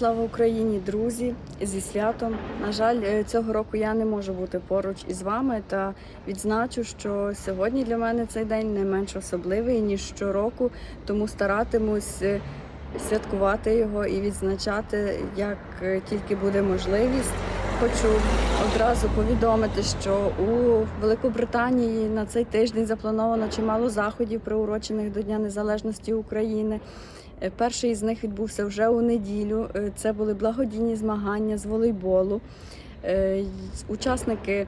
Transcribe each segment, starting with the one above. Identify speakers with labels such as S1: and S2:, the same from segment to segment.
S1: Слава Україні, друзі! Зі святом. На жаль, е, цього року я не можу бути поруч із вами та відзначу, що сьогодні для мене цей день не менш особливий ніж щороку, тому старатимусь е, святкувати його і відзначати, як е, тільки буде можливість. Хочу одразу повідомити, що у Великобританії на цей тиждень заплановано чимало заходів, приурочених до Дня Незалежності України. Е, Перший із них відбувся вже у неділю. Е, Це були благодійні змагання з волейболу. Е, Учасники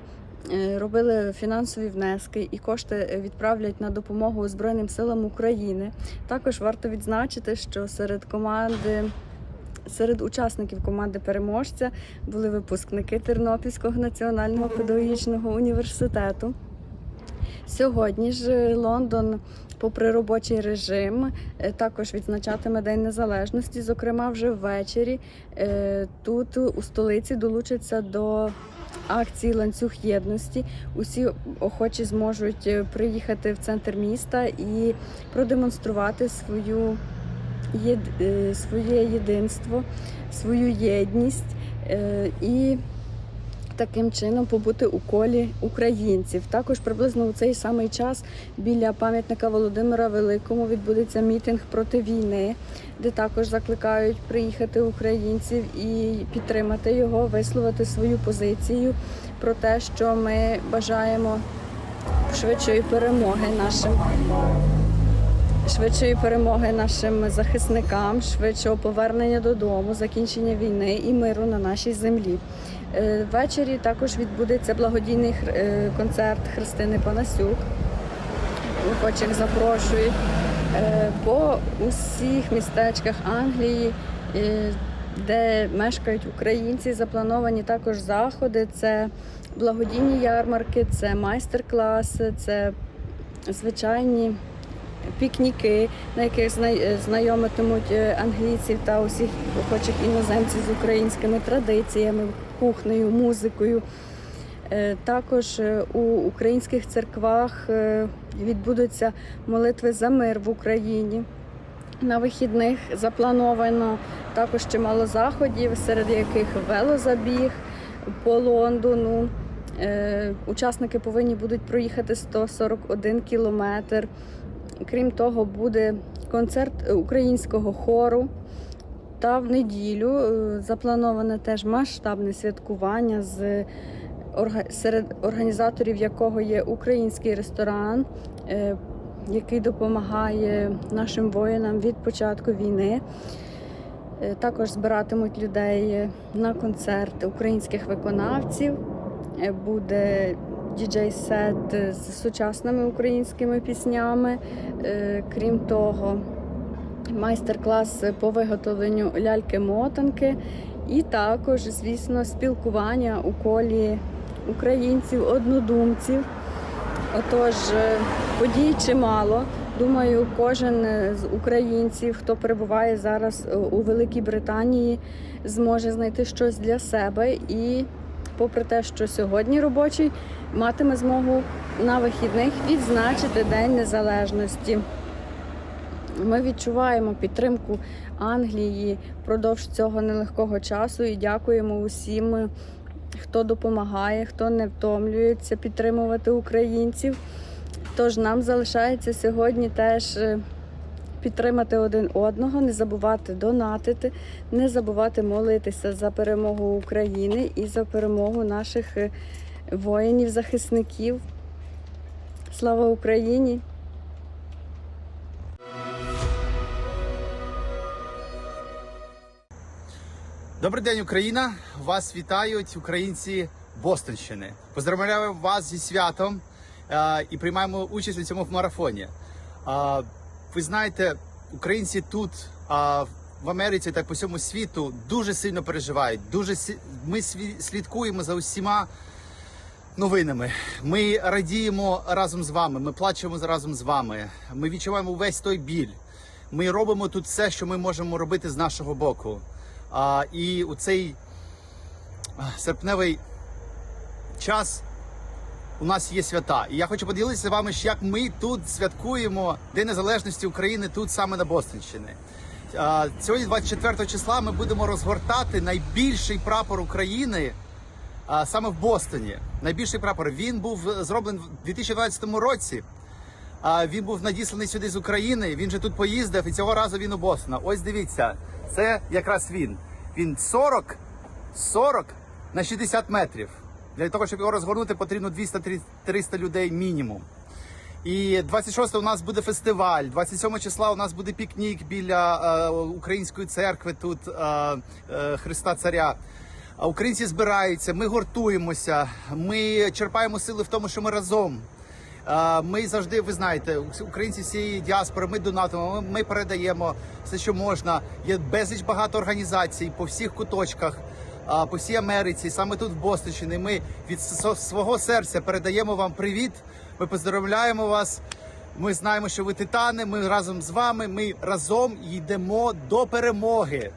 S1: робили фінансові внески і кошти відправлять на допомогу Збройним силам України. Також варто відзначити, що серед команди. Серед учасників команди переможця були випускники Тернопільського національного педагогічного університету. Сьогодні ж е, Лондон, попри робочий режим, е, також відзначатиме День Незалежності. Зокрема, вже ввечері е, тут у столиці долучаться до акції ланцюг єдності. Усі охочі зможуть приїхати в центр міста і продемонструвати свою своє єдинство, свою єдність і таким чином побути у колі українців. Також приблизно у цей самий час біля пам'ятника Володимира Великому відбудеться мітинг проти війни, де також закликають приїхати українців і підтримати його, висловити свою позицію про те, що ми бажаємо швидшої перемоги нашим швидшої перемоги нашим захисникам, швидшого повернення додому, закінчення війни і миру на нашій землі. Е, Ввечері також відбудеться благодійний е, концерт Христини Панасюк. Охочих запрошують Е, по усіх містечках Англії, де мешкають українці, заплановані також заходи. Це благодійні ярмарки, це майстер-класи, це звичайні пікніки, на яких е, знайомитимуть е, англійців та усіх охочих іноземців з українськими традиціями, кухнею, музикою. Е, Також у українських церквах відбудуться молитви за мир в Україні. На вихідних заплановано також чимало заходів, серед яких велозабіг по Лондону. Учасники повинні будуть проїхати 141 кілометр. Крім того, буде концерт е, українського хору. Та в неділю е, заплановане теж масштабне святкування з серед організаторів якого є український ресторан, е, який допомагає нашим воїнам від початку війни. Також збиратимуть людей на концерт українських виконавців. Буде діджей-сет з сучасними українськими піснями. Е, Крім того, майстер-клас по виготовленню ляльки-мотанки. І також, звісно, спілкування у колі українців, однодумців. Отож, е, подій чимало. Думаю, кожен з українців, хто перебуває зараз е, у Великій Британії, зможе знайти щось для себе і, попри те, що сьогодні робочий, матиме змогу на вихідних відзначити День Незалежності. Ми відчуваємо підтримку Англії впродовж цього нелегкого часу і дякуємо усім, хто допомагає, хто не втомлюється підтримувати українців. Тож нам залишається сьогодні теж е, підтримати один одного, не забувати донатити, не забувати молитися за перемогу України і за перемогу наших е, воїнів-захисників. Слава Україні!
S2: Добрий день, Україна! Вас вітають українці Бостонщини. Поздравляю вас зі святом е, і приймаємо участь у цьому марафоні. Ви знаєте, українці тут е, в Америці та по всьому світу дуже сильно переживають. Дуже ми слідкуємо за усіма новинами. Ми радіємо разом з вами. Ми плачемо разом з вами. Ми відчуваємо весь той біль. Ми робимо тут все, що ми можемо робити з нашого боку. А, і у цей серпневий час у нас є свята. І я хочу поділитися з вами, як ми тут святкуємо День Незалежності України тут саме на Бостонщині. Сьогодні, 24 числа, ми будемо розгортати найбільший прапор України саме в Бостоні. Найбільший прапор. Він був зроблений в 2012 році. Він був надісланий сюди з України. Він же тут поїздив, і цього разу він у Бостона. Ось дивіться, це якраз він. Він 40, 40 на 60 метрів. Для того, щоб його розгорнути, потрібно 200-300 людей мінімум. І 26 у нас буде фестиваль, 27 числа у нас буде пікнік біля е, української церкви тут е, е, Христа Царя. Українці збираються, ми гуртуємося, ми черпаємо сили в тому, що ми разом. Е, Ми завжди, ви знаєте, українці всієї діаспори, ми донатимо, ми, передаємо все, що можна. Є безліч багато організацій по всіх куточках, по всій Америці, саме тут в Бостонщині. Ми від свого серця передаємо вам привіт. Ми поздравляємо вас. Ми знаємо, що ви титани. Ми разом з вами. Ми разом йдемо до перемоги.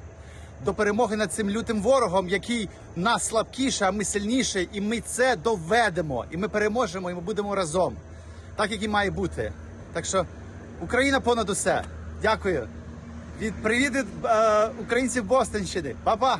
S2: До перемоги над цим лютим ворогом, який нас слабкіше, а ми сильніше, і ми це доведемо. І ми переможемо, і ми будемо разом, так як і має бути. Так що Україна понад усе. Дякую. Від привіт від е, українців Бостонщини. Па-па!